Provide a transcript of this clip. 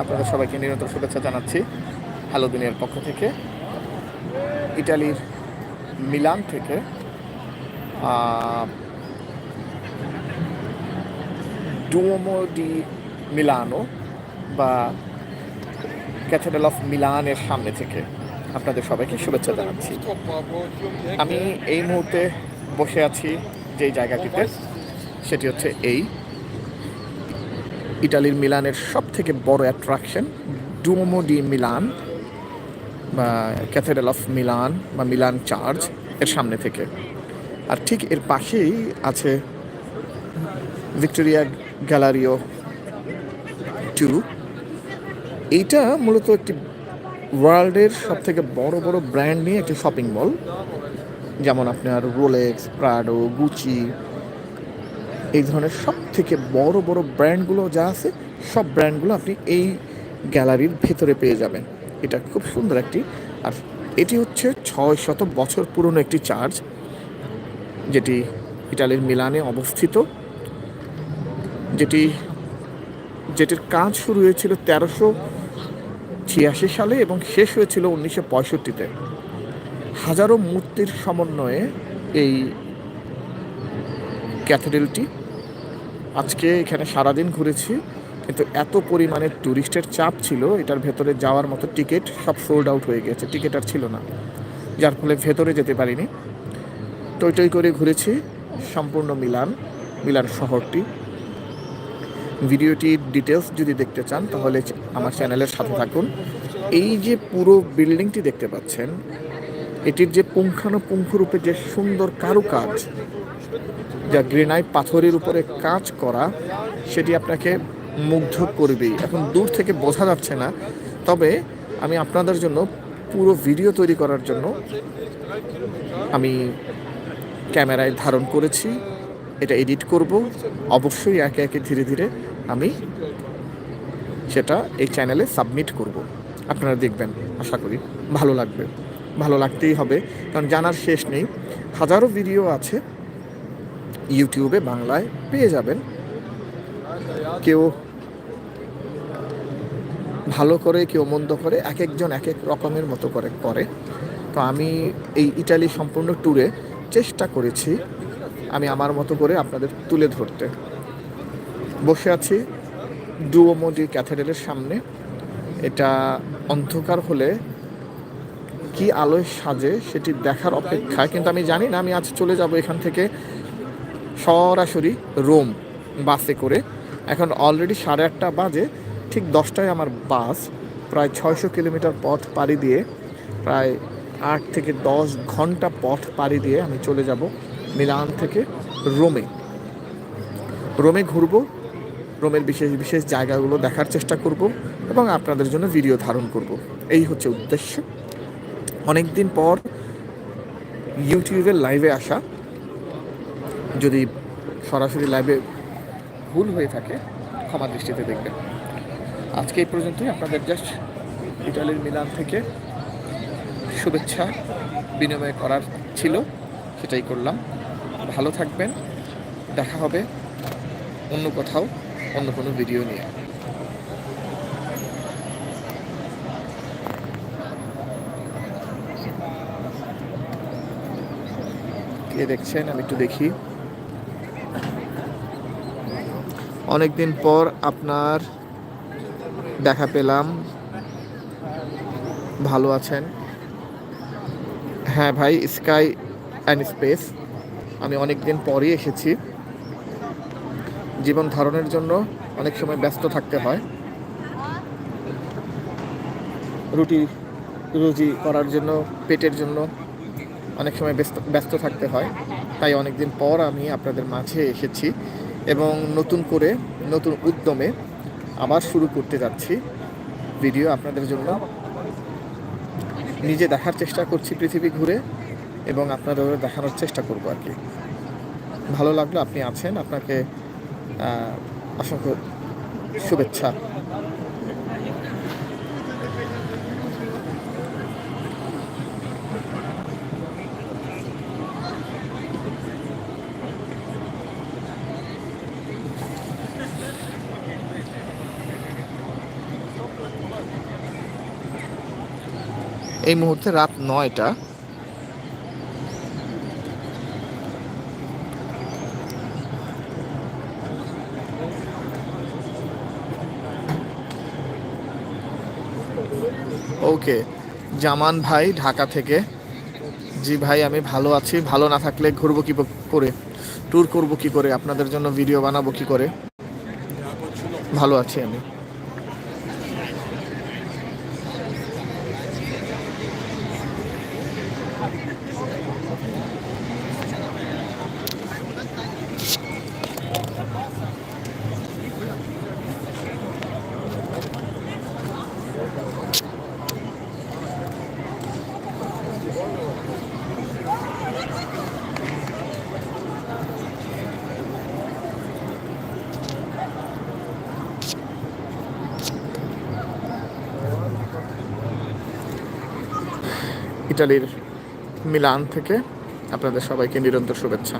আপনাদের সবাইকে নিরন্তর শুভেচ্ছা জানাচ্ছি হ্যালো দুনিয়ার পক্ষ থেকে। ইটালির মিলান থেকে ডুওমো ডি মিলানো বা ক্যাথেড্রাল অফ মিলানের সামনে থেকে আপনাদের সবাইকে শুভেচ্ছা জানাচ্ছি। আমি এই মুহূর্তে বসে আছি যেই জায়গাটিতে, সেটি হচ্ছে এই ইটালির মিলানের সব থেকে বড় অ্যাট্রাকশন ডুমো ডি মিলান বা ক্যাথেড্রাল অফ মিলান বা মিলান চার্চের সামনে থেকে। আর ঠিক এর পাশেই আছে ভিক্টোরিয়া গ্যালারিও টু এইটা মূলত একটি ওয়ার্ল্ডের সব থেকে বড় বড় ব্র্যান্ড নিয়ে একটি শপিং মল যেমন আপনার রোলেক্স প্রাডো গুচি এই ধরনের সব থেকে বড় বড় ব্র্যান্ডগুলো যা আছে, সব ব্র্যান্ডগুলো আপনি এই গ্যালারির ভেতরে পেয়ে যাবেন। এটা খুব সুন্দর একটি, আর এটি হচ্ছে ছয় শত বছর পুরনো একটি চার্চ, যেটি ইটালির মিলানে অবস্থিত। যেটি, যেটির কাজ শুরু হয়েছিল তেরোশো ছিয়াশি সালে এবং শেষ হয়েছিল উনিশশো পঁয়ষট্টিতে। হাজারো মূর্তির সমন্বয়ে এই ক্যাথেড্রালটি আজকে এখানে সারাদিন ঘুরেছি, কিন্তু এত পরিমাণে ট্যুরিস্টের চাপ ছিল, এটার ভেতরে যাওয়ার মতো টিকিট সব সোল্ড আউট হয়ে গেছে, টিকিট আর ছিল না, যার ফলে ভেতরে যেতে পারিনি। টই টই করে ঘুরেছি, সম্পূর্ণ মিলান মিলান শহরটি। ভিডিওটির ডিটেলস যদি দেখতে চান, তাহলে আমার চ্যানেলের সাথে থাকুন। এই যে পুরো বিল্ডিংটি দেখতে পাচ্ছেন, এটির যে পুঙ্খানুপুঙ্খরূপে যে সুন্দর কারুকাজ যা গ্রেনাইট পাথরের উপরে কাজ করা, সেটি আপনাকে মুগ্ধ করবেই। এখন দূর থেকে বোঝা যাচ্ছে না, তবে আমি আপনাদের জন্য পুরো ভিডিও তৈরি করার জন্য আমি ক্যামেরায় ধারণ করেছি, এটা এডিট করব। অবশ্যই একে একে ধীরে ধীরে আমি সেটা এই চ্যানেলে সাবমিট করব। আপনারা দেখবেন, আশা করি ভালো লাগবে। ভালো লাগতেই হবে, কারণ জানার শেষ নেই। হাজারো ভিডিও আছে ইউটিউবে বাংলায় পেয়ে যাবেন। কেউ ভালো করে, কেউ মন্দ করে এক একজন এক এক রকমের মতো করে করে। তো আমি এই ইটালি সম্পূর্ণ ট্যুরে চেষ্টা করেছি। আমি আমার মতো করে আপনাদের তুলে ধরতে। বসে আছি ডুওমোডি ক্যাথেড্রালের সামনে। এটা অন্ধকার হলে কি আলোয় সাজে সেটি দেখার অপেক্ষায়। কিন্তু আমি জানি না, আমি আজ চলে যাব এখান থেকে। সরাসরি রোম বাসে করে। এখন অলরেডি সাড়ে আটটা বাজে, ঠিক দশটায় আমার বাস, প্রায় ছয়শো কিলোমিটার পথ পাড়ি দিয়ে, প্রায় আট থেকে দশ ঘণ্টা পথ পাড়ি দিয়ে আমি চলে যাব মিলান থেকে রোমে। রোমে ঘুরব, রোমের বিশেষ বিশেষ জায়গাগুলো দেখার চেষ্টা করব এবং আপনাদের জন্য ভিডিও ধারণ করব। এই হচ্ছে উদ্দেশ্য। অনেক দিন পর ইউটিউবের লাইভে আসা। যদি সরাসরি লাইভে ভুল হয়ে থাকে, ক্ষমা দৃষ্টিতে দেখবেন। আজকে এই পর্যন্তই। আপনাদের জাস্ট ইটালির মিলান থেকে শুভেচ্ছা বিনিময় করার ছিল, সেটাই করলাম। ভালো থাকবেন। দেখা হবে অন্য কোথাও, অন্য কোনো ভিডিও নিয়ে। কে দেখছেন? আমি একটু দেখি। অনেকদিন পর আপনার দেখা পেলাম। ভালো আছেন? হ্যাঁ ভাই স্কাই অ্যান্ড স্পেস আমি অনেক দিন পরই এসেছি। জীবন ধারণের জন্য অনেক সময় ব্যস্ত থাকতে হয়। রুটি, রুজি করার জন্য, পেটের জন্য অনেক সময় ব্যস্ত ব্যস্ত থাকতে হয়। তাই অনেক দিন পর আমি আপনাদের মাঝে এসেছি। এবং নতুন করে নতুন উদ্যমে আবার শুরু করতে যাচ্ছি ভিডিও আপনাদের জন্য। নিজে দেখার চেষ্টা করছি পৃথিবী ঘুরে এবং আপনাদের দেখানোর চেষ্টা করব আর কি। ভালো লাগল আপনি আছেন, আপনাকে অসংখ্য শুভেচ্ছা। এই মুহূর্তে রাত নয়টা। ওকে, জামান ভাই ঢাকা থেকে। জি ভাই, আমি ভালো আছি। ভালো না থাকলে ঘুরবো কি করে? ট্যুর করব কি করে? আপনাদের জন্য ভিডিও বানাবো কি করে? ভালো আছি আমি। ইটালির মিলান থেকে আপনাদের সবাইকে নিরন্তর শুভেচ্ছা।